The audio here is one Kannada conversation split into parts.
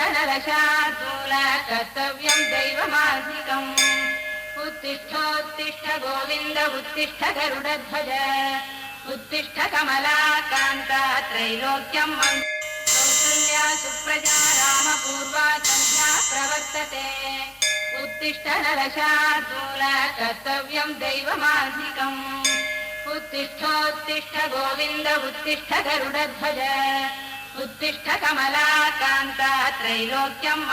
ूर कर्तव्यं दैवमाधिकम् उत्तिष्ठोत्तिष्ठ गोविन्द उत्तिष्ठ गरुडध्वज। उत्तिष्ठ कमलाकान्ता त्रैलोक्यम् कौसल्या सुप्रजा रामपूर्वा सन्ध्या प्रवर्तते। उत्तिष्ठ नरशादूर कर्तव्यं उत्तिष्ठोत्तिष्ठ गोविन्द उत्तिष्ठ गरुडध्वज। उत्तिष्ठ कमलाकान्ता त्रैलोक्यम्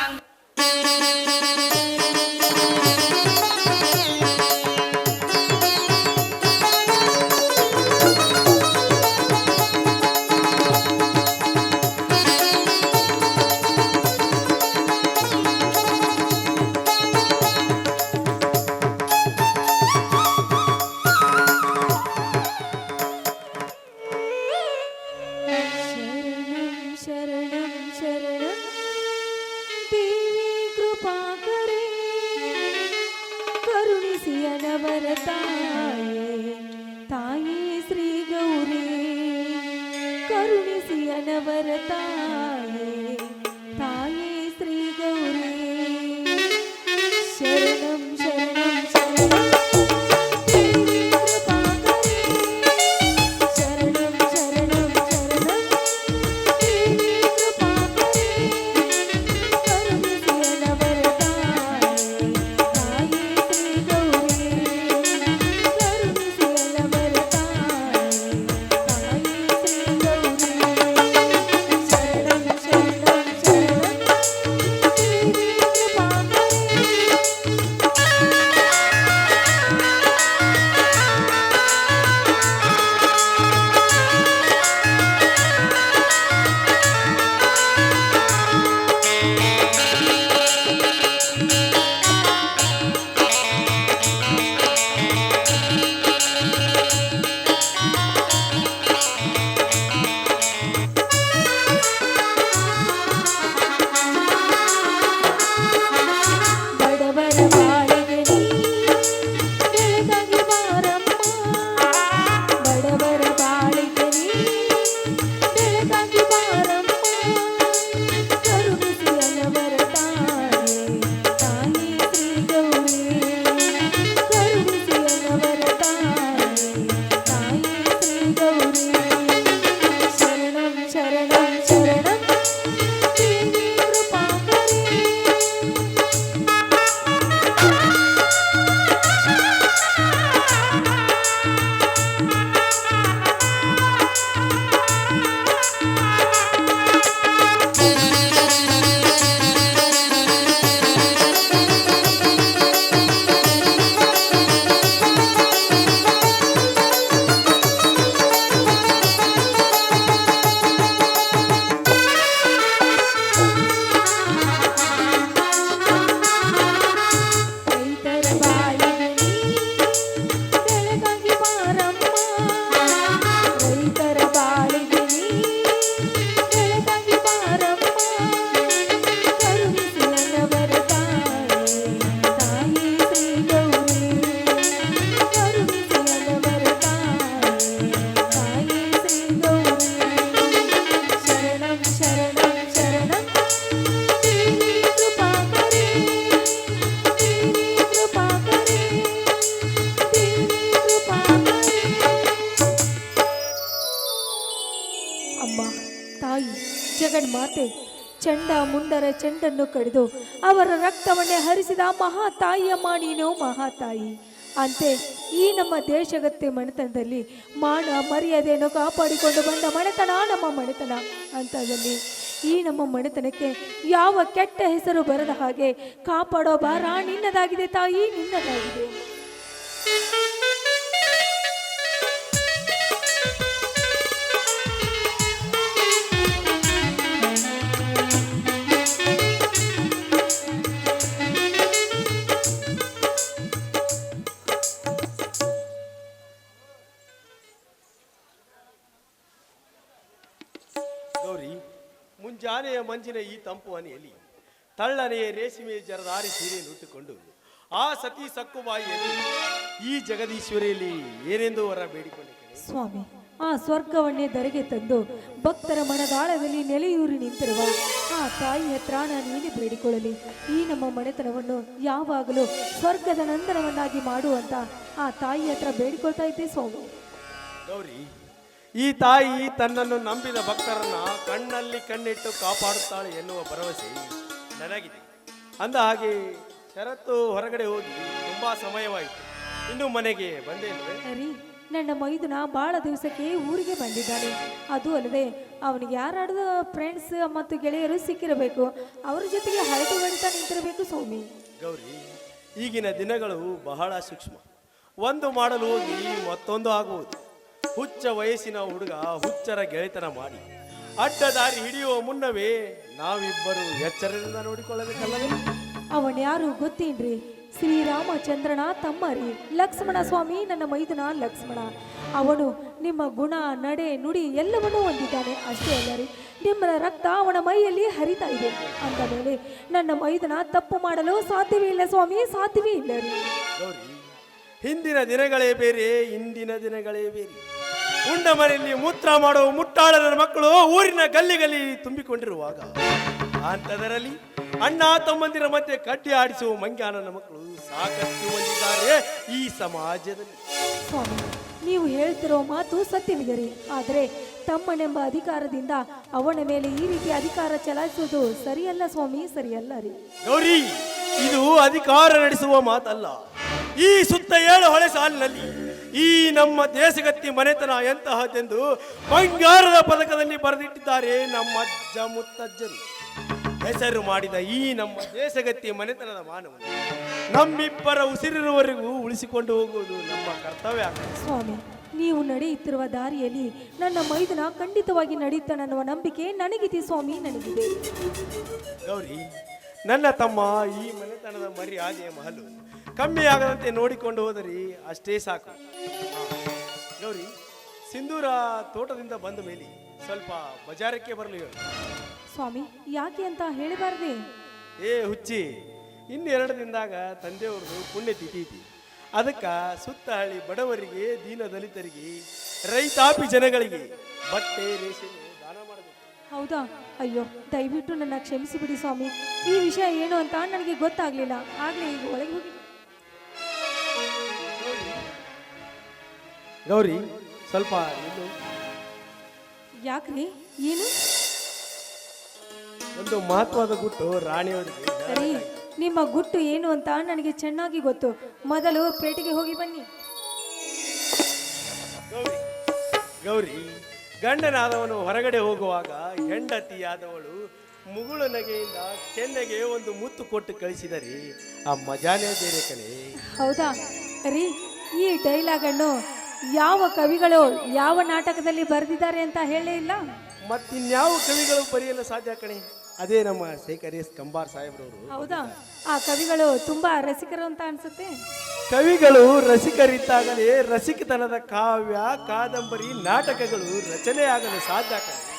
ಕಣ್ಣುಗಳನ್ನು ಕಡಿದು ಅವರ ರಕ್ತವನ್ನೇ ಹರಿಸಿದ ಮಹಾತಾಯಿಯಮ್ಮ ಮಹಾ ಮಹಾತಾಯಿ. ಅಂತೆ ಈ ನಮ್ಮ ದೇಶಗತ್ತೆ ಮನೆತನದಲ್ಲಿ ಮಾನ ಮರ್ಯಾದೆಯನ್ನು ಕಾಪಾಡಿಕೊಂಡು ಬಂದ ಮನೆತನ, ನಮ್ಮ ಮನೆತನ. ಅಂತದಲ್ಲಿ ಈ ನಮ್ಮ ಮನೆತನಕ್ಕೆ ಯಾವ ಕೆಟ್ಟ ಹೆಸರು ಬರದ ಹಾಗೆ ಕಾಪಾಡೋ ಬಾರ ನಿನ್ನದಾಗಿದೆ ತಾಯಿ, ನಿನ್ನದಾಗಿದೆ. ಮಂಜಿನ ಈ ತಂಪು ಹನಿಯಲ್ಲಿ. ತಳ್ಳನೆಯ ರೇಷ್ಮೆ ಜರದಾರಿ ಸೀರೆ ನುಟ್ಟುಕೊಂಡು ಆ ಸತಿ ಸಕ್ಕು ಬಾಯಿಯಲ್ಲಿ ಈ ಜಗದೀಶ್ವರಿಯಲ್ಲಿ ಏನೆಂದು ವರ ಬೇಡಿಕೊಂಡಿದ್ದೇನೆ ಸ್ವಾಮಿ ಆ ಸ್ವರ್ಗವನ್ನೇ ಧರೆಗೆ ತಂದು ಭಕ್ತರ ಮನದಾಳದಲ್ಲಿ ನೆಲೆಯೂರಿ ನಿಂತಿರುವ ಆ ತಾಯಿಯ ತ್ರಾಣ ನೀನೆ ಬೇಡಿಕೊಳ್ಳಲಿ. ಈ ನಮ್ಮ ಮನೆತನವನ್ನು ಯಾವಾಗಲೂ ಸ್ವರ್ಗದ ನಂದನವನ್ನಾಗಿ ಮಾಡುವಂತ ಆ ತಾಯಿ ಹತ್ರ ಬೇಡಿಕೊಳ್ತಾ ಇದ್ದೆ ಸ್ವಾಮಿ. ಗೌರಿ ಈ ತಾಯಿ ತನ್ನನ್ನು ನಂಬಿದ ಭಕ್ತರನ್ನ ಕಣ್ಣಲ್ಲಿ ಕಣ್ಣಿಟ್ಟು ಕಾಪಾಡುತ್ತಾಳೆ ಎನ್ನುವ ಭರವಸೆ ನನಗಿದೆ. ಅಂದ ಹಾಗೆ ಶರತ್ತು ಹೊರಗಡೆ ಹೋಗಿ ತುಂಬಾ ಸಮಯವಾಯಿತು. ಇನ್ನು ಮನೆಗೆ ಬಂದೇನು ರೀ ನನ್ನ ಮೈದುನ ಬಹಳ ದಿವಸಕ್ಕೆ ಊರಿಗೆ ಬಂದಿದ್ದಾನೆ ಅದು ಅಲ್ಲದೆ ಅವನಿಗೆ ಯಾರಾಡದ ಫ್ರೆಂಡ್ಸ್ ಮತ್ತು ಗೆಳೆಯರು ಸಿಕ್ಕಿರಬೇಕು. ಅವರ ಜೊತೆಗೆ ಹರಟು ಹೊಡಿತಾ ನಿಂತಿರಬೇಕು ಸ್ವಾಮಿ. ಗೌರಿ ಈಗಿನ ದಿನಗಳು ಬಹಳ ಸೂಕ್ಷ್ಮ. ಒಂದು ಮಾಡಲು ಹೋಗಿ ಮತ್ತೊಂದು ಆಗುವುದು. ಹುಚ್ಚ ವಯಸ್ಸಿನ ಹುಡುಗ ಹುಚ್ಚರ ಗೆಳೆತನ ಮಾಡಿ. ಅಡ್ಡ ದಾರಿ ಹಿಡಿಯುವ ಮುನ್ನವೇ ನಾವಿಬ್ಬರು ಎಚ್ಚರದಿಂದ ನೋಡಿಕೊಳ್ಳಬೇಕಲ್ಲವೇ? ಅವನ್ಯಾರು ಗೊತ್ತೇನ್ರಿ? ಶ್ರೀರಾಮಚಂದ್ರನ ತಮ್ಮ ರೀ ಲಕ್ಷ್ಮಣ ಸ್ವಾಮಿ ನನ್ನ ಮೈದುನ ಲಕ್ಷ್ಮಣ. ಅವನು ನಿಮ್ಮ ಗುಣ ನಡೆ ನುಡಿ ಎಲ್ಲವನ್ನೂ ಹೊಂದಿದ್ದಾನೆ. ಅಷ್ಟೇ ಅಲ್ಲ ರೀ ನಿಮ್ಮ ರಕ್ತ ಅವನ ಮೈಯಲ್ಲಿ ಹರಿತಾ ಇದೆ. ಅಂದ ಮೇಲೆ ನನ್ನ ಮೈದನ ತಪ್ಪು ಮಾಡಲು ಸಾಧ್ಯವೇ ಇಲ್ಲ ಸ್ವಾಮಿ ಸಾಧ್ಯವೇ ಇಲ್ಲ ರೀ. ಹಿಂದಿನ ದಿನಗಳೇ ಬೇರೆ ಇಂದಿನ ದಿನಗಳೇ ಬೇರೆ. ಉಂಡ ಮನೆಯಲ್ಲಿ ಮೂತ್ರ ಮಾಡುವ ಮುಟ್ಟಾಳರ ಮಕ್ಕಳು ಊರಿನ ಗಲ್ಲಿ ಗಲ್ಲಿ ತುಂಬಿಕೊಂಡಿರುವಾಗ ಅಂಥದರಲ್ಲಿ ಅಣ್ಣ ತಮ್ಮಂದಿರ ಮಧ್ಯೆ ಕಡ್ಡಿ ಆಡಿಸುವ ಮಂಗ್ಯಾನನ ಮಕ್ಕಳು ಸಾಕಷ್ಟು ಬಂದಿದ್ದಾರೆ ಈ ಸಮಾಜದಲ್ಲಿ. ಸ್ವಾಮಿ ನೀವು ಹೇಳ್ತಿರೋ ಮಾತು ಸತ್ಯವಿದೆ ರೀ ಆದರೆ ತಮ್ಮನೆಂಬ ಅಧಿಕಾರದಿಂದ ಅವನ ಮೇಲೆ ಈ ರೀತಿ ಅಧಿಕಾರ ಚಲಾಯಿಸುವುದು ಸರಿಯಲ್ಲ ಸ್ವಾಮಿ ಸರಿಯಲ್ಲ ರೀ. ಗೌರಿ ಇದು ಅಧಿಕಾರ ನಡೆಸುವ ಮಾತಲ್ಲ. ಈ ಸುತ್ತ ಏಳು ಹೊಳೆ ಸಾಲಿನಲ್ಲಿ ಈ ನಮ್ಮ ದೇಶಗತ್ತಿ ಮನೆತನ ಎಂತಹದ್ದೆಂದು ಬಂಗಾರದ ಪದಕದಲ್ಲಿ ಬರೆದಿಟ್ಟಿದ್ದಾರೆ ನಮ್ಮ ಅಜ್ಜ ಮುತ್ತಜ್ಜರು. ಹೆಸರು ಮಾಡಿದ ಈ ನಮ್ಮ ದೇಶಗತ್ತಿ ಮನೆತನದ ಮಾನವ ನಮ್ಮಿಬ್ಬರ ಉಸಿರಿರುವವರೆಗೂ ಉಳಿಸಿಕೊಂಡು ಹೋಗುವುದು ನಮ್ಮ ಕರ್ತವ್ಯ. ಸ್ವಾಮಿ ನೀವು ನಡೆಯುತ್ತಿರುವ ದಾರಿಯಲ್ಲಿ ನನ್ನ ಮೈದನ ಖಂಡಿತವಾಗಿ ನಡೆಯುತ್ತಾನನ್ನುವ ನಂಬಿಕೆ ನನಗಿದೆ ಸ್ವಾಮಿ ನನಗಿದೆ. ಗೌರಿ ನನ್ನ ತಮ್ಮ ಈ ಮನೆತನದ ಮರ್ಯಾದೆ ಮಹಲು. ಕಮ್ಮಿ ಆಗದಂತೆ ನೋಡಿಕೊಂಡು ಹೋದರಿ ಅಷ್ಟೇ ಸಾಕು. ಗೌರಿ ಸಿಂಧೂರ ತೋಟದಿಂದ ಬಂದ ಮೇಲೆ ಸ್ವಲ್ಪ ಬಜಾರಕ್ಕೆ ಬರಲಿ ಹೇಳು. ಸ್ವಾಮಿ ಯಾಕೆ ಅಂತ ಹೇಳಬಾರ್ದೆ? ಏ ಹುಚ್ಚಿ ಇನ್ನೆರಡು ದಿನದಾಗ ತಂದೆಯವ್ರದ್ದು ಪುಣ್ಯತಿಥಿ ಐತಿ ಅದಕ್ಕೆ ಸುತ್ತ ಹಳ್ಳಿ ಬಡವರಿಗೆ ದೀನ ದಲಿತರಿಗೆ ರೈತಾಪಿ ಜನಗಳಿಗೆ ಬಟ್ಟೆ ರೇಷನ್ ದಾನ ಮಾಡಬೇಕು. ಹೌದಾ? ಅಯ್ಯೋ ದಯವಿಟ್ಟು ನನ್ನ ಕ್ಷಮಿಸಿ ಬಿಡಿ ಸ್ವಾಮಿ. ಈ ವಿಷಯ ಏನು ಅಂತ ನನಗೆ ಗೊತ್ತಾಗ್ಲಿಲ್ಲ. ಆಗಲೇ ಈಗ ಒಳಗೆ ಹೋಗಿ ಗೌರಿ ಸ್ವಲ್ಪ ನಿಲ್ಲು. ಯಾಕ್ರಿ? ಏನು? ಒಂದು ಮಹತ್ವದ ಗುಟ್ಟು ರಾಣಿಯವರಿಗೆ ಸರಿ ನಿಮ್ಮ ಗುಟ್ಟು ಏನು ಅಂತ ನನಗೆ ಚೆನ್ನಾಗಿ ಗೊತ್ತು. ಮೊದಲು ಪೇಟೆಗೆ ಹೋಗಿ ಬನ್ನಿ. ಗೌರಿ ಗೌರಿ ಗಂಡನಾದವನು ಹೊರಗಡೆ ಹೋಗುವಾಗ ಹೆಂಡತಿಯಾದವಳು ಮುಗುಳು ನಗೆಯಿಂದ ಕೆನ್ನೆಗೆ ಒಂದು ಮುತ್ತು ಕೊಟ್ಟು ಕಳಿಸಿದರೆ ಆ ಮಜಾನೇ ಬೇರೆ ಕಣೆ. ಹೌದಾ? ರೀ ಈ ಡೈಲಾಗನ್ನು ಯಾವ ಕವಿಗಳು ಯಾವ ನಾಟಕದಲ್ಲಿ ಬರೆದಿದ್ದಾರೆ ಅಂತ ಹೇಳೇ ಇಲ್ಲ? ಮತ್ತಿನ್ಯಾವ ಕವಿಗಳು ಬರೆಯಲು ಸಾಧ್ಯ ಕಣೆ? ಅದೇ ನಮ್ಮ ಶೇಖರ್ ಎಸ್. ಕಂಬಾರ್ ಸಾಹೇಬ್ರವರು ಹೌದಾ? ಆ ಕವಿಗಳು ತುಂಬಾ ರಸಿಕರು ಅಂತ ಅನ್ಸುತ್ತೆ. ಕವಿಗಳು ರಸಿಕರಿದ್ದಾಗಲೇ ರಸಿಕತನದ ಕಾವ್ಯ ಕಾದಂಬರಿ ನಾಟಕಗಳು ರಚನೆ ಆಗಲು ಸಾಧ್ಯ ಕಣೆ.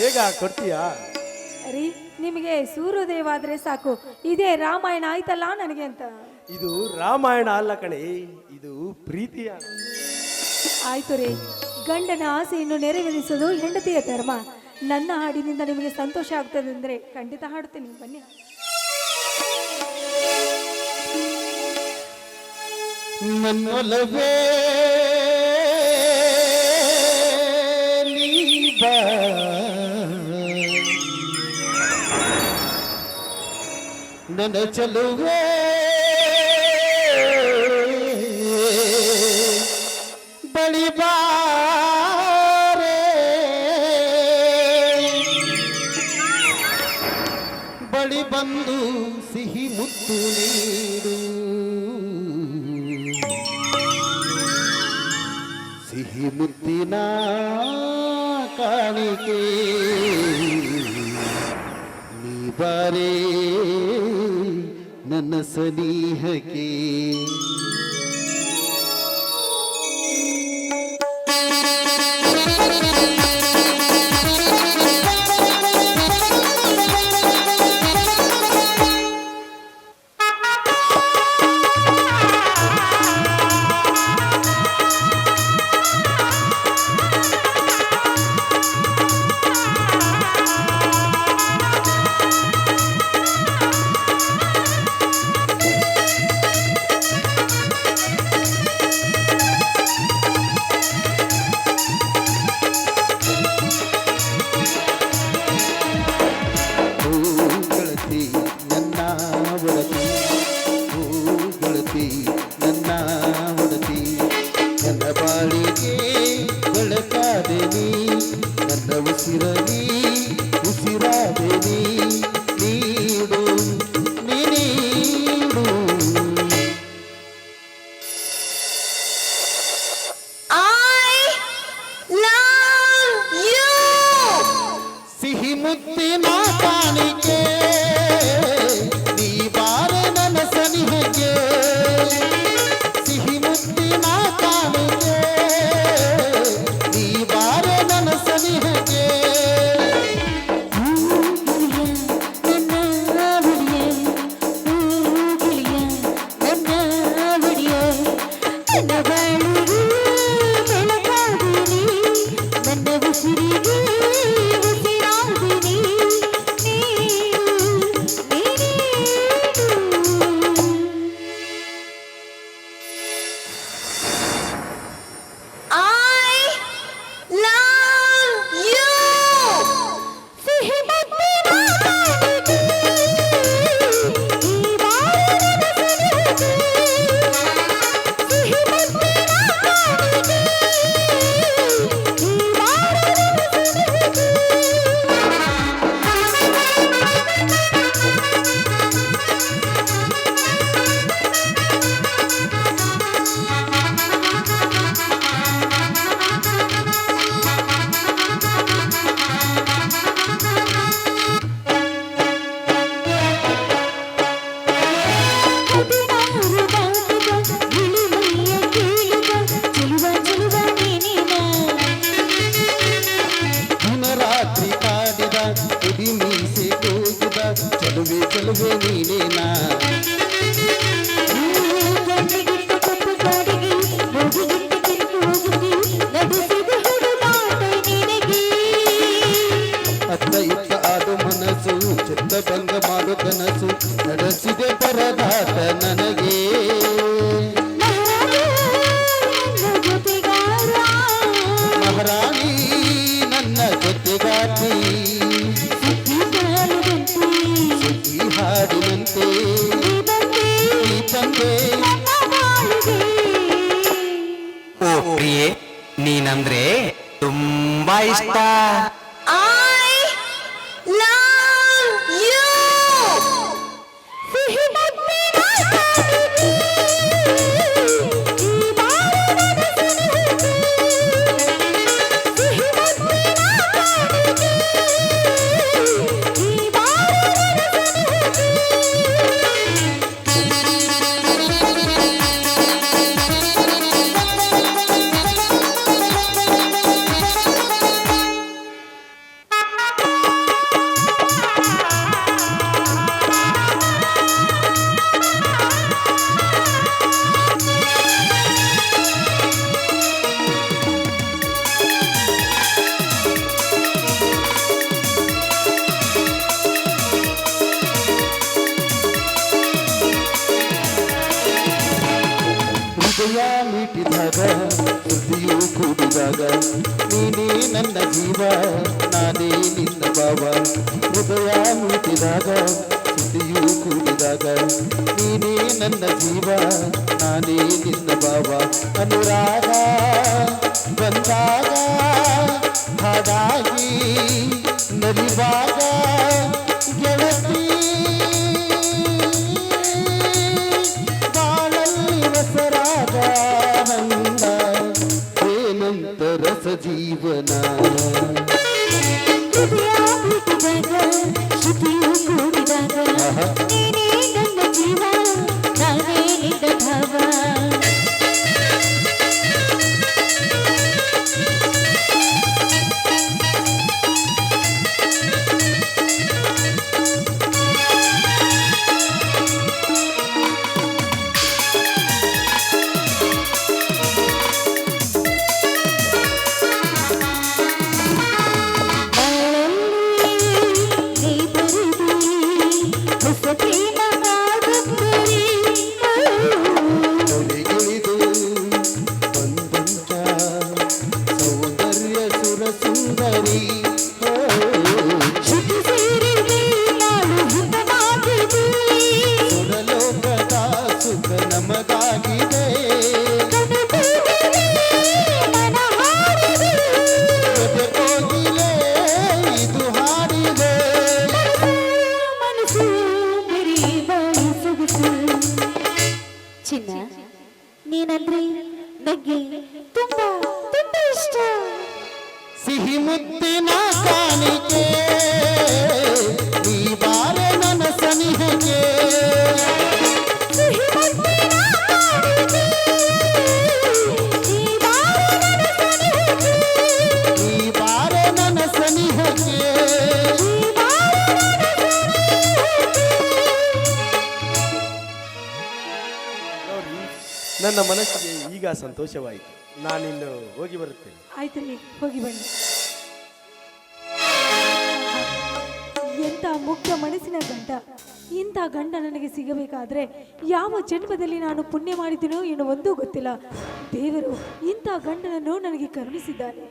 ಬೇಗ ಕೊಡ್ತೀಯಾ? ರೀ ನಿಮಗೆ ಸೂರ್ಯೋದಯವಾದ್ರೆ ಸಾಕು. ಇದೇ ರಾಮಾಯಣ ಆಯ್ತಲ್ಲ ನನಗೆ ಅಂತ? ಇದು ರಾಮಾಯಣ ಅಲ್ಲ ಕಣೆ ಇದು ಪ್ರೀತಿಯ ಆಯ್ತು ರೀ ಗಂಡನ ಆಸೆಯನ್ನು ನೆರವೇರಿಸೋದು ಹೆಂಡತಿಯ ಧರ್ಮ. ನನ್ನ ಹಾಡಿನಿಂದ ನಿಮಗೆ ಸಂತೋಷ ಆಗ್ತದೆ ಅಂದ್ರೆ ಖಂಡಿತ ಹಾಡುತ್ತೇನೆ ಬನ್ನಿ. ನನ್ನೊಲವೇ. ನನ್ನ ಚಲುವೆ ಬಾರೆ. ಬಳಿ ಬಂದು ಸಿಹಿ ಮುತ್ತು ನೀಡು. ಸಿಹಿ ಮುತ್ತಿನ ಕಾಣಿಕೆ. ನೀ ಬಾರೆ ನನ್ನ ಸನಿಹಕ್ಕೆ ಕನಸು ನಡೆಸಿದೆ ಪರದಾತ ನನ್ನ ನನ್ನ ಮನಸ್ಸಿಗೆ ಈಗ ಸಂತೋಷವಾಯಿತು. ನಾನಿನ್ನು ಹೋಗಿ ಬರುತ್ತೇನೆ. ಆಯ್ತು ಹೋಗಿ ಬನ್ನಿ. ಎಂಥ ಮುಖ್ಯ ಮನಸ್ಸಿನ ಗಂಡ. ಇಂಥ ಗಂಡ ನನಗೆ ಸಿಗಬೇಕಾದ್ರೆ ಯಾವ ಜನ್ಮದಲ್ಲಿ ನಾನು ಪುಣ್ಯ ಮಾಡಿದ್ದೀನೋ ಏನೋ ಒಂದೂ ಗೊತ್ತಿಲ್ಲ. ದೇವರು ಇಂಥ ಗಂಡನನ್ನು ನನಗೆ ಕರುಣಿಸಿದ್ದಾನೆ.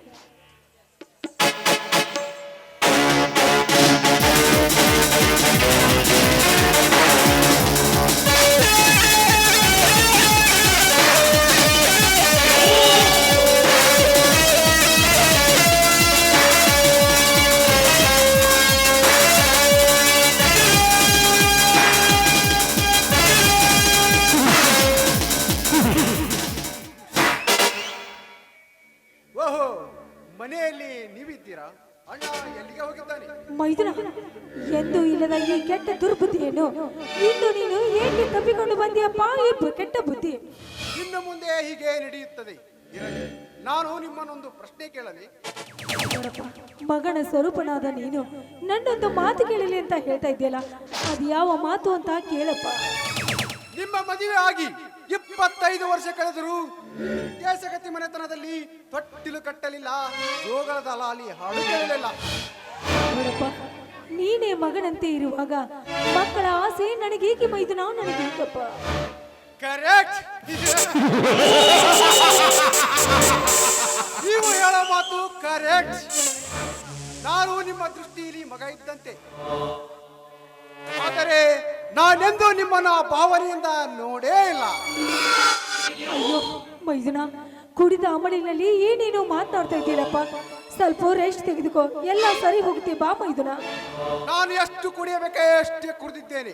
ಸ್ವರೂಪನಾದ ನೀನು ನನ್ನೊಂದು ಮಾತು ಕೇಳಲಿ ಅಂತ ಹೇಳ್ತಾ ಇದೆಯಲ್ಲ ಅದು ಯಾವ ಮಾತು ಅಂತ ಕೇಳಪ್ಪ. ನಿಮ್ಮ ಮದುವೆ ಆಗಿ ಇಪ್ಪತ್ತೈದು ವರ್ಷ ಕಳೆದರು ದೇಶಗತಿ ಮನೆತನದಲ್ಲಿ ತೊಟ್ಟಿಲು ಕಟ್ಟಲಿಲ್ಲ ಜೋಗಳ ಲಾಲಿ ಹಾಡು ಕೇಳಲಿಲ್ಲ. ನೋಡಪ್ಪ ನೀನೇ ಮಗನಂತೆ ಇರುವಾಗ ಮಕ್ಕಳ ಆಸೆ ನನಗೇಕೆ ಮೈದುನ ನನಗೇಕಪ್ಪ ಕರೆಕ್ಟ್ ನೀವು ಹೇಳೋ ಮಾತು ಕರೆಕ್ಟ್ ನಾನು ನಿಮ್ಮ ದೃಷ್ಟಿಯಲ್ಲಿ ಮಗ ಇದ್ದಂತೆ. ಆದರೆ ನಾನೆಂದು ನಿಮ್ಮನ್ನ ಭಾವನೆಯಿಂದ ನೋಡೇ ಇಲ್ಲ. ಅಯ್ಯೋ ಮೈದುನ ಕುಡಿದ ಅಮಳಿನಲ್ಲಿ ಏನೇನು ಮಾತನಾಡ್ತಾ ಇದ್ದೀರಪ್ಪ. ಸ್ವಲ್ಪ ರೆಸ್ಟ್ ತೆಗೆದುಕೋ ಎಲ್ಲ ಸರಿ ಹೋಗುತ್ತೆ ಬಾ ಮೈದುನ. ನಾನು ಎಷ್ಟು ಕುಡಿಯಬೇಕೇ ಅಷ್ಟೇ ಕುಡಿದಿದ್ದೇನೆ.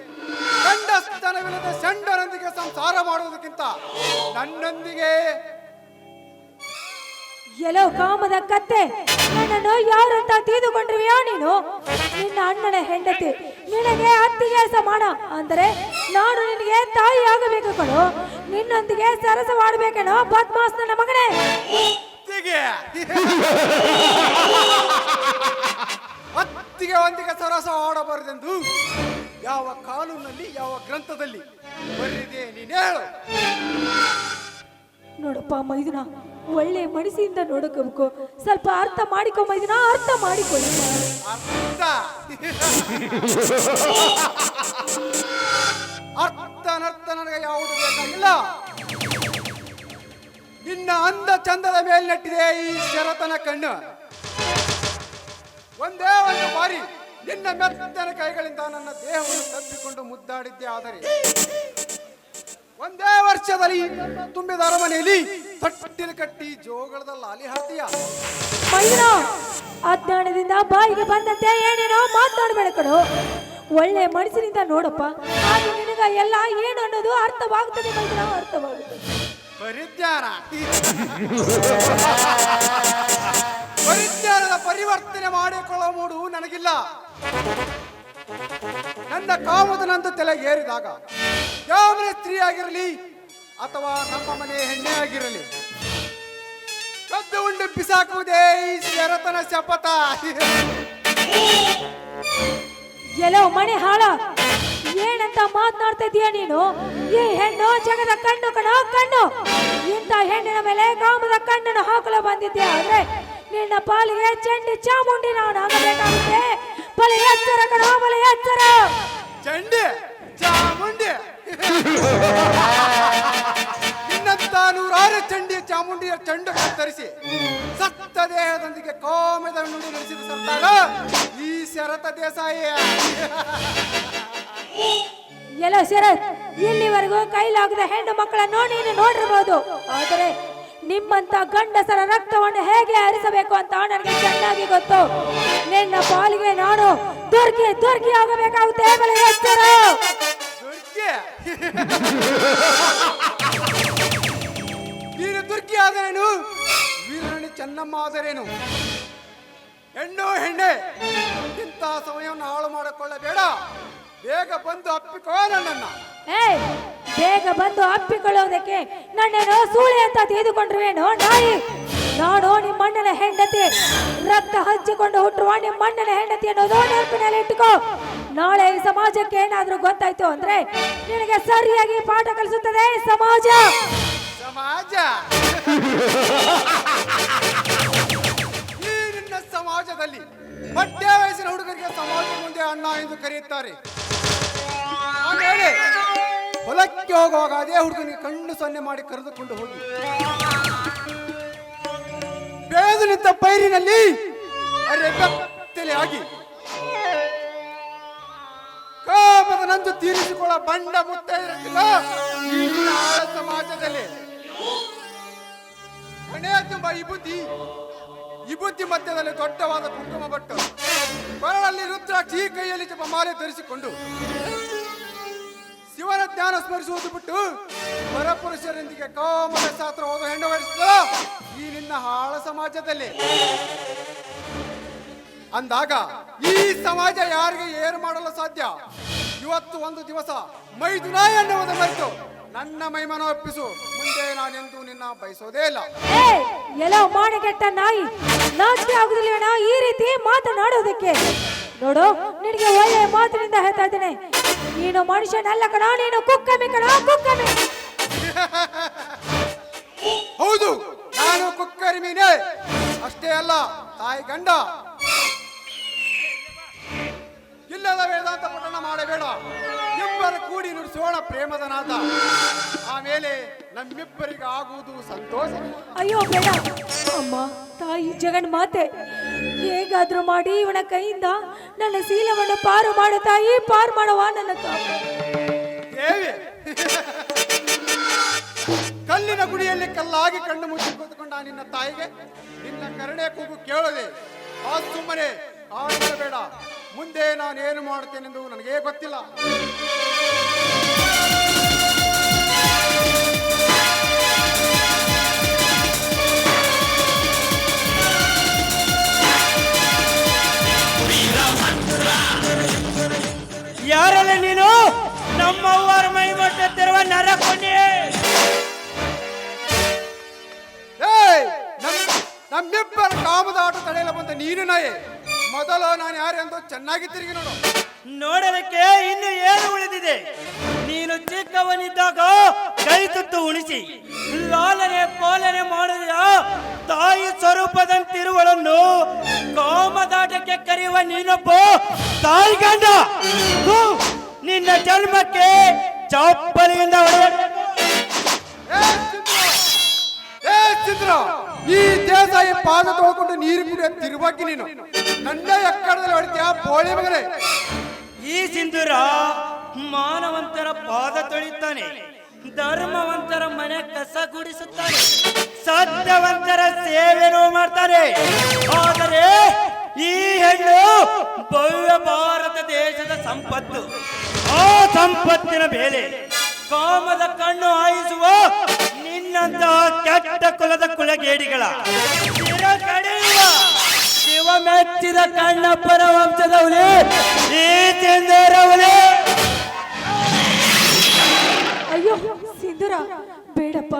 ಗಂಡ ಸ್ತನವಿಲ್ಲದ ಸೆಂಡರೊಂದಿಗೆ ಸಂಸಾರ ಮಾಡುವುದಕ್ಕಿಂತ ನನ್ನೊಂದಿಗೆ ಎಲ್ಲೋ ಕಾಮದ ಕತ್ತೆ. ನನ್ನನ್ನು ಯಾರಂತ ತಿಳಿದುಕೊಂಡಿರುವೆಯಾ ನೀನು? ನಿನ್ನ ಅಣ್ಣನ ಹೆಂಡತಿ ನಿನಗೆ ಅತ್ತಿಗೆ ಸಮಾನ ಅಂದರೆ ನಾನು ನಿನಗೆ ತಾಯಿ ಆಗಬೇಕು ಕಣೋ. ನಿನ್ನೊಂದಿಗೆ ಸರಸವಾಡಬೇಕೇನೋ ಬದ್ಮಾಸ್ ನನ್ನ ಮಗನೇ. ಅತ್ತಿಗೆ ಒಂದಿಗೆ ಸರಸ ಆಡಬಾರದೆಂದು ಯಾವ ಕಾನೂನಲ್ಲಿ ಯಾವ ಗ್ರಂಥದಲ್ಲಿ ಬರೆದಿದೆ ನೀನೇಳು ನೋಡಪ್ಪ ಮೈದುನ. ಒಳ್ಳೆ ಮನಸ್ಸಿಂದ ನೋಡಕೋ ಸ್ವಲ್ಪ ಅರ್ಥ ಮಾಡಿಕೊಂಬಿದ್ದೀನ ಅರ್ಥ ಮಾಡಿಕೊಳ್ಳಿ ಅರ್ಥ. ಅರ್ಥ ಅನರ್ಥ ನನಗೆ ಯಾವುದು ಬೇಕಾಗಿಲ್ಲ. ನಿನ್ನ ಅಂದ ಚಂದದ ಮೇಲೆ ನೆಟ್ಟಿದೆ ಈ ಶರತನ ಕಣ್ಣು. ಒಂದೇ ಒಂದು ಬಾರಿ ನಿನ್ನ ಮೆತ್ತನ ಕೈಗಳಿಂದ ನನ್ನ ದೇಹವನ್ನು ತಪ್ಪಿಕೊಂಡು ಮುದ್ದಾಡಿದ್ದೆ ಆದರೆ ಒಂದೇ ವರ್ಷದಲ್ಲಿ ತುಂಬಿದ ಅರಮನೆಯಲ್ಲಿ ತಟ್ಟಿನ ಕಟ್ಟಿ ಜೋಗಳದ ಲಾಲಿ ಹಾಡ್ತೀಯ. ಮೈನ ಅಜ್ಞಾನದಿಂದ ಬಾಯಿಗೆ ಬಂದಂತೆ ಏನೇನೋ ಮಾತನಾಡಬೇಡ ಕಣೋ. ಒಳ್ಳೆ ಮನಸ್ಸಿನಿಂದ ನೋಡಪ್ಪ. ಆಗ ನಿನಗ ಎಲ್ಲ ಏನು ಅನ್ನೋದು ಅರ್ಥವಾಗ್ತದೆ ಅರ್ಥವಾಗುತ್ತೆ ಪರಿಜ್ಞಾನ. ಪರಿಜ್ಞಾನದ ಪರಿವರ್ತನೆ ಮಾಡಿಕೊಳ್ಳೋ ಮೂಡು ನನಗಿಲ್ಲ. ನನ್ನ ಕಾಮದನಂದು ತಲೆ ಏರಿದಾಗ ಯಾವ ಸ್ತ್ರೀ ಆಗಿರಲಿ ಅಥವಾ ನಮ್ಮ ಮನೆ ಹೆಣ್ಣೆ ಆಗಿರಲಿ ಕದ್ದು ಉಂಡು ಬಿಸಾಕುವುದೇ ಈ ಶರತನ ಶಪಥ. ಎಲ್ಲೋ ಮನೆ ಹಾಳ, ಏನಂತ ಮಾತನಾಡ್ತಾ ಇದೀಯ ನೀನು? ಈ ಹೆಣ್ಣು ಜಗದ ಕಣ್ಣು ಕಣೋ, ಕಣ್ಣು. ಇಂಥ ಹೆಣ್ಣಿನ ಮೇಲೆ ಕಾಮದ ಕಣ್ಣನ್ನು ಹಾಕಲು ಬಂದಿದ್ದೆ ಅಂದ್ರೆ ನಿನ್ನ ಪಾಲಿಗೆ ಚೆಂಡಿ ಚಾಮುಂಡಿ ನಾನು ಆಗಬೇಕಾಗುತ್ತೆ. ಬಲೆ ಎಚ್ಚರ ಕಣ ಬಲೆ ಎಚ್ಚರ ಚಂಡಿ ಚಾಮುಂಡಿ. ನಿನ್ನಂತ ನೂರಾರು ಚಂಡಿ ಚಾಮುಂಡಿಯ ಚಂಡು ಕತ್ತರಿಸಿ ಸತ್ತ ದೇಹದೊಂದಿಗೆ ಕೋಮದ ನುಡಿ ನಡೆಸಿದ ಸರ್ಕಾರ ಈ ಶರತ ದೇಸಾಯಿ. ಎಲ್ಲ ಶರತ್ ಇಲ್ಲಿವರೆಗೂ ಕೈಲಾಗದ ಹೆಣ್ಣು ಮಕ್ಕಳನ್ನು ನೀನು ನೋಡಿರ್ಬೋದು. ಆದರೆ ನಿಮ್ಮಂತ ಗಂಡಸರ ರಕ್ತವನ್ನು ಹೇಗೆ ಹರಿಸಬೇಕು ಅಂತ ನನಗೆ ಚೆನ್ನಾಗಿ ಗೊತ್ತು. ನಿನ್ನ ಪಾಲಿಗೆ ನಾನು ದುರ್ಗಿ ದುರ್ಗಿ ಆಗಬೇಕಾಗುತ್ತೆ ನೀನು ದುರ್ಗಿ ಆದರೇನು? ವೀರರಾಣಿ ಚೆನ್ನಮ್ಮ ಆದರೇನು? ಹೆಣ್ಣು ಹೆಣ್ಣೆ ಇಂತಹ ಸಮಯವನ್ನು ಹಾಳು ಮಾಡಿಕೊಳ್ಳಬೇಡ. ಬೇಗ ಬಂದು ಅಪ್ಪಿಕೋ ನನ್ನನ್ನ ಏಯ್ ಬೇಗ ಬಂದು ಅಪ್ಪಿಕೊಳ್ಳೋದಕ್ಕೆ ನನ್ನೇನು ಸೂಳೆ ಅಂತ ತೆಗೆದುಕೊಂಡ್ರೇನು ನಾಯಿ? ನಾನು ನಿಮ್ಮಣ್ಣನ ಹೆಂಡತಿ. ರಕ್ತ ಹಂಚಿಕೊಂಡು ಹುಟ್ಟುವ ನಿಮ್ಮಣ್ಣನ ಹೆಂಡತಿ ಅನ್ನೋದು ನೆನಪಿನಲ್ಲಿ ಇಟ್ಟುಕೋ. ನಾಳೆ ಈ ಸಮಾಜಕ್ಕೆ ಏನಾದ್ರೂ ಗೊತ್ತಾಯ್ತು ಅಂದ್ರೆ ನಿನಗೆ ಸರಿಯಾಗಿ ಪಾಠ ಕಲಿಸುತ್ತದೆ ಸಮಾಜ. ಸಮಾಜ? ಈ ನಿನ್ನ ಸಮಾಜದಲ್ಲಿ ಮಧ್ಯ ವಯಸ್ಸಿನ ಹುಡುಗರಿಗೆ ಸಮಾಜ ಮುಂದೆ ಅಣ್ಣ ಎಂದು ಕರೆಯುತ್ತಾರೆ. ಆಮೇಲೆ ಹೊಲಕ್ಕೆ ಹೋಗುವಾಗ ಅದೇ ಹುಡುಗನಿಗೆ ಕಣ್ಣು ಸೊನ್ನೆ ಮಾಡಿ ಕರೆದುಕೊಂಡು ಹೋಗಿ. ಬೇದು ನಿಂತ ಪೈರಿನಲ್ಲಿ ಆಗಿ. ಕಾಮದ ನಂದು ತೀರಿಸಿಕೊಳ್ಳ ಬಂಡ ಮುತ್ತ ಇರಲಿಲ್ಲ ಸಮಾಜದಲ್ಲಿ. ಹಣೆಯ ತುಂಬ ವಿಭೂತಿ ವಿಭೂತಿ ಮಧ್ಯದಲ್ಲಿ ದೊಡ್ಡವಾದ ಕುಟುಂಬ ಬಟ್ಟು ಕೊರಳಲ್ಲಿ ರುದ್ರಾಕ್ಷಿ ಕೈಯಲ್ಲಿ ಜಪಮಾಲೆ ಧರಿಸಿಕೊಂಡು ಶಿವನ ಜ್ಞಾನ ಸ್ಮರಿಸುವುದು ಬಿಟ್ಟು ಪರಪುರುಷರೊಂದಿಗೆ ಕಾಮದ ಶಾಸ್ತ್ರ ಓದು ಹೆಣ್ಣು ವಹಿಸಿದ ಈ ನಿನ್ನ ಹಾಳ ಸಮಾಜದಲ್ಲಿ. ಅಂದಾಗ ಈ ಸಮಾಜ ಯಾರಿಗೆ ಏನು ಮಾಡಲು ಸಾಧ್ಯ? ಇವತ್ತು ಒಂದು ದಿವಸ ಮೈದುನ ಎನ್ನುವುದು ಮರೆತು ನನ್ನ ಮೈಮನ ಒಪ್ಪಿಸು. ಮುಂದೆ ನಾನೆಂದು ನಿನ್ನ ಬಯಸೋದೇ ಇಲ್ಲ. ಎಲ್ಲ ಕೆಟ್ಟ ನಾಯಿ, ನಾಚಿಕೆ ಆಗುದಿಲ್ಲ ಈ ರೀತಿ ಮಾತನಾಡೋದಕ್ಕೆ. ನೋಡು, ನಿನಗೆ ಒಳ್ಳೆ ಮಾತಿನಿಂದ ಹೇಳ್ತಾ ಇದ್ದೇನೆ. ನೀನು ಮನುಷ್ಯನಲ್ಲ ಕಣ ನೀನು ಕುಕ್ಕಮಿ ಕಣ ಕುಕ್ಕಮಿ ಹೌದು ನಾನು ಕುಕ್ಕರಿಮೀನೆ ಅಷ್ಟೇ ಅಲ್ಲ ತಾಯಿ ಗಂಡ. ಇಲ್ಲದ ವೇದಾಂತ ಪಠಣ ಮಾಡಬೇಡ. ಇಬ್ಬರು ಕೂಡಿ ನುಡಿಸೋಣ ಪ್ರೇಮದ ನಾದ ಆಮೇಲೆ ನಮ್ಮಿಬ್ಬರಿಗೆ ಆಗುವುದು ಸಂತೋಷ. ಅಯ್ಯೋ ಬೇಡ. ಅಮ್ಮ ತಾಯಿ ಜಗನ್ ಮಾತೆ, ಹೇಗಾದ್ರೂ ಮಾಡಿ ಇವನ ಕೈಯಿಂದ ನನ್ನ ಸೀಲವನ್ನು ಪಾರು ಮಾಡು ತಾಯಿ, ಪಾರು ಮಾಡವಾ ನನ್ನ ಕಲ್ಲಿನ ಗುಡಿಯಲ್ಲಿ ಕಲ್ಲಾಗಿ ಕಣ್ಣು ಮುಚ್ಚಿ ಕೂತ್ಕೊಂಡ ನಿನ್ನ ತಾಯಿಗೆ, ನಿನ್ನ ಕರುಣೆ ಕೂಗು ಕೇಳದೆ ಆ ಸುಮ್ಮನೆ ಬೇಡ ಮುಂದೆ ನಾನು ಏನು ಮಾಡುತ್ತೇನೆಂದು ನನಗೇ ಗೊತ್ತಿಲ್ಲ. ನಮ್ಮವ್ವರ ಮೈ ಮುಟ್ಟುತ್ತಿರುವ ನರಕೊಂಡಿ ಏಯ್ ನಮ್- ನಮ್ಮಿಬ್ಬರ ಕಾಮದ ಆಟ ತಡೆಯಲು ಬಂದ ನೀನು ನಾಯಿ. ಮೊದಲು ನಾನು ಯಾರೆಂದು ಚೆನ್ನಾಗಿ ತಿರುಗಿ ನೋಡು. ನೋಡಲಿಕ್ಕೆ ಇನ್ನು ಏನು ಉಳಿದಿದೆ? ನೀನು ಚಿಕ್ಕವನಿದ್ದಾಗ ಕೈ ತುತ್ತು ಉಣಿಸಿ ಲಾಲನೆ ಪಾಲನೆ ಮಾಡಿದ ತಾಯಿ ಸ್ವರೂಪದಂತಿರುವಳನ್ನು ಕಾಮದಾಟಕ್ಕೆ ಕರೆಯುವ ನೀನೊಬ್ಬ ತಾಯಿ ಗಂಡ. ನಿನ್ನ ಜನ್ಮಕ್ಕೆ ಚಪ್ಪಲಿಯಿಂದ ಚಿತ್ರ ಈ ದೇಶ ಈ ಪಾದ ತೊಳ್ಕೊಂಡು ನೀರು ಕುಡಿಯ ತಿರುವಾಗಿ ನೀನು. ನನ್ನ ಎಕ್ಕಡದಲ್ಲಿ ಹೊಡಿತೀಯ ಬೋಳಿ ಮಗನೇ? ಈ ಸಿಂಧೂರ ಮಾನವಂತರ ಪಾದ ತೊಳಿತಾನೆ. ಧರ್ಮವಂತರ ಮನೆ ಕಸ ಗುಡಿಸುತ್ತಾನೆ. ಸತ್ಯವಂತರ ಸೇವೆನೂ ಮಾಡ್ತಾರೆ ಆದರೆ ಈ ಹೆಣ್ಣು ಭವ್ಯ ಭಾರತ ದೇಶದ ಸಂಪತ್ತು. ಆ ಸಂಪತ್ತಿನ ಮೇಲೆ ಕಾಮದ ಕಣ್ಣು ಹಾಯಿಸುವ ನಿನ್ನಂತಹ ಕೆಟ್ಟ ಕುಲದ ಕುಲಗೇಡಿಗಳ. ಶಿವಮೆಚ್ಚಿದ ಕಡೆಯುವ ಶಿವ ಮೆಚ್ಚಿದ ಕಣ್ಣಪ್ಪನ ವಂಶದವನೇ ಈ ತಿಂದರವನೇ ಅಯ್ಯೋ ಸಿಂಧುರ ಬೇಡಪ್ಪ.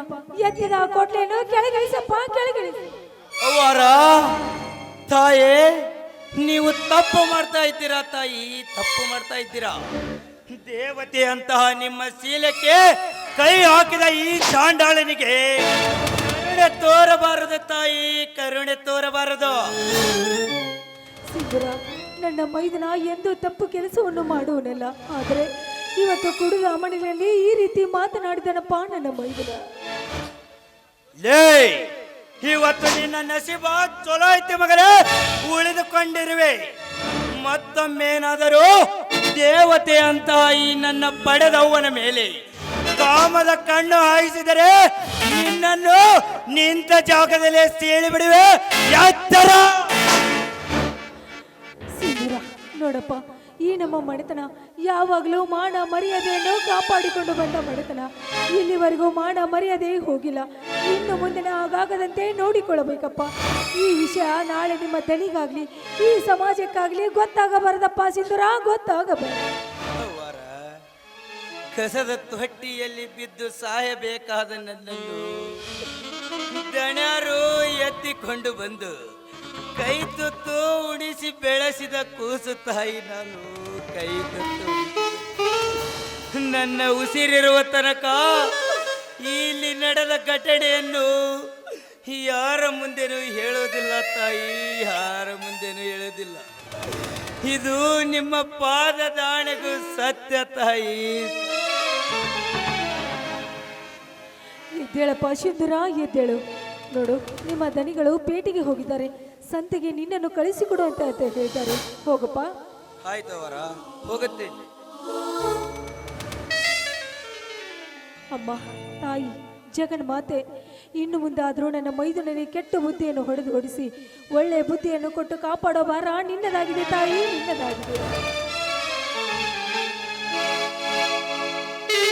ಎತ್ತಿದ ಕೊಟ್ಲೇನು ಕೊಟ್ಲೆಯನ್ನು ಕೆಳಗಿಳಿಸಪ್ಪ ಕೆಳಗಿಳಿಸಿ. ಅವರ ತಾಯೇ ನೀವು ತಪ್ಪು ಮಾಡ್ತಾ ಇದ್ದೀರಾ ತಾಯಿ? ತಪ್ಪು ಮಾಡ್ತಾ ಇದ್ದೀರಾ? ದೇವತೆ ಅಂತಹ ನಿಮ್ಮ ಶೀಲಕ್ಕೆ ಕೈ ಹಾಕಿದ ಈ ಚಾಂಡಾಳನಿಗೆ ಕರುಣೆ ತೋರಬಾರದು ತಾಯಿ ಕರುಣೆ ತೋರಬಾರದು. ನನ್ನ ಮೈದನ ಎಂದು ತಪ್ಪು ಕೆಲಸವನ್ನು ಮಾಡುವನಲ್ಲ. ಆದರೆ ಇವತ್ತು ಕುಡಿದ ಮನೆಯಲ್ಲಿ ಈ ರೀತಿ ಮಾತನಾಡಿದನಪ್ಪ ನನ್ನ ಮೈದನ. ಲೇ ಇವತ್ತು ನಿನ್ನ ನಸೀಬ ಚಲೋ ಐತಿ ಮಗನೇ. ಉಳಿದುಕೊಂಡಿರುವೆ. ಮತ್ತೊಮ್ಮೇನಾದರೂ ದೇವತೆ ಅಂತ ಈ ನನ್ನ ಪಡೆದವ್ವನ ಮೇಲೆ ಕಾಮದ ಕಣ್ಣು ಹಾಯಿಸಿದರೆ ನಿನ್ನನ್ನು ನಿಂತ ಜಾಗದಲ್ಲೇ ಸೀಳಿ ಬಿಡುವೆ ಸಿಂಧುರ, ನೋಡಪ್ಪ ಈ ನಮ್ಮ ಮನೆತನ ಯಾವಾಗಲೂ ಮಾನ ಮರ್ಯಾದೆಯನ್ನು ಕಾಪಾಡಿಕೊಂಡು ಬಂದ ಮನೆತನ. ಇಲ್ಲಿವರೆಗೂ ಮಾನ ಮರ್ಯಾದೆ ಹೋಗಿಲ್ಲ. ಇನ್ನು ಮುಂದಿನ ಆಗಾಗದಂತೆ ನೋಡಿಕೊಳ್ಳಬೇಕಪ್ಪ. ಈ ವಿಷಯ ನಾಳೆ ನಿಮ್ಮ ತನಿಗಾಗ್ಲಿ, ಈ ಸಮಾಜಕ್ಕಾಗ್ಲಿ ಗೊತ್ತಾಗಬಾರದಪ್ಪ ಸಿಂಧುರ, ಗೊತ್ತಾಗಬಾರದು. ಕಸದ ತೊಟ್ಟಿಯಲ್ಲಿ ಬಿದ್ದು ಸಾಯಬೇಕಾದ ನನ್ನನ್ನು ಎತ್ತಿಕೊಂಡು ಬಂದು ಕೈ ತುತ್ತು ಉಡಿಸಿ ಬೆಳೆಸಿದ ಕೂಸು ತಾಯಿ ನಾನು. ಕೈ ತುತ್ತು. ನನ್ನ ಉಸಿರಿರುವ ತನಕ ಇಲ್ಲಿ ನಡೆದ ಘಟನೆಯನ್ನು ಯಾರ ಮುಂದೆನೂ ಹೇಳೋದಿಲ್ಲ ತಾಯಿ, ಯಾರ ಮುಂದೆನೂ ಹೇಳೋದಿಲ್ಲ ಇದು ನಿಮ್ಮ ಪಾದದಾಣೆಗೂ ಸತ್ಯ ತಾಯಿ. ಎದ್ದೇಳಪ್ಪ ಸಿಂಧುರ, ಎದ್ದೇಳು. ನೋಡು, ನಿಮ್ಮ ದನಿಗಳು ಪೇಟೆಗೆ ಹೋಗಿದ್ದಾರೆ. ಸಂತೆಗೆ ನಿನ್ನನ್ನು ಕಳಿಸಿಕೊಡು ಅಂತ ಅಂತ ಹೇಳ್ತಾರೆ. ಹೋಗಪ್ಪ. ಆಯ್ತವರ ಹೋಗುತ್ತೆ ಹೋಗುತ್ತೇನೆ ಅಮ್ಮ ತಾಯಿ ಜಗನ್ಮಾತೆ ಇನ್ನು ಮುಂದಾದರೂ ನನ್ನ ಮೈದುನಲ್ಲಿ ಕೆಟ್ಟ ಬುದ್ಧಿಯನ್ನು ಹೊಡೆದು ಹೊಡಿಸಿ ಒಳ್ಳೆಯ ಬುದ್ಧಿಯನ್ನು ಕೊಟ್ಟು ಕಾಪಾಡೋ ಬಾರ ನಿನ್ನದಾಗಿದೆ ತಾಯಿ ನಿನ್ನದಾಗಿದೆ.